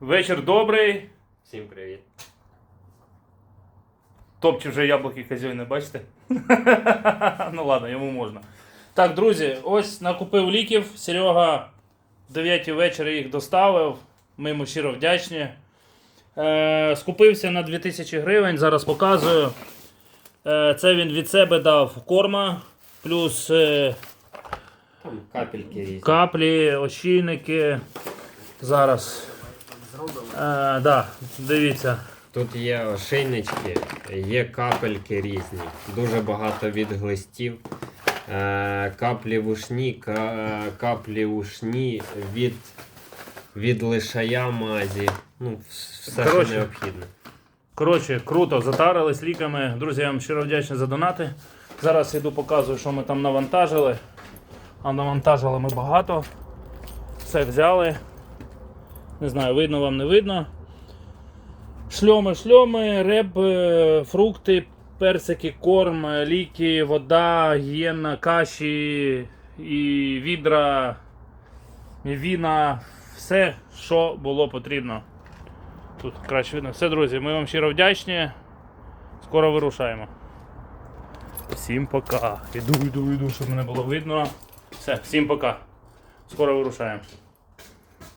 Вечір добрий. Всім привіт. Топче вже яблуки казьойне, бачите? ну ладно, йому можна. Так, друзі, ось накупив ліків. Серега в 9 вечора їх доставив. Ми йому щиро вдячні. Е, скупився на 2000 гривень, зараз показую. Е, це він від себе дав корма, плюс е, Там капельки різні. каплі, ощійники. Зараз. Е, да, дивіться. Тут є ошейнички, є капельки різні. Дуже багато від глистів. Е, каплі вушні, ка, каплі вушні від, від лишая мазі. Ну, все, Коротше. що необхідно. Коротше, круто, затарились ліками. Друзі, я вам щиро вдячний за донати. Зараз іду показую, що ми там навантажили. А навантажили ми багато. Все взяли. Не знаю, видно вам, не видно. Шльоми, шльоми, реб, е, фрукти, персики, корм, е, ліки, вода, гієна, каші і відра, віна, все, що було потрібно. Тут краще видно. Все, друзі, ми вам щиро вдячні. Скоро вирушаємо. Всім пока. Іду, іду, іду, щоб мене було видно. Все, всім пока. Скоро вирушаємо.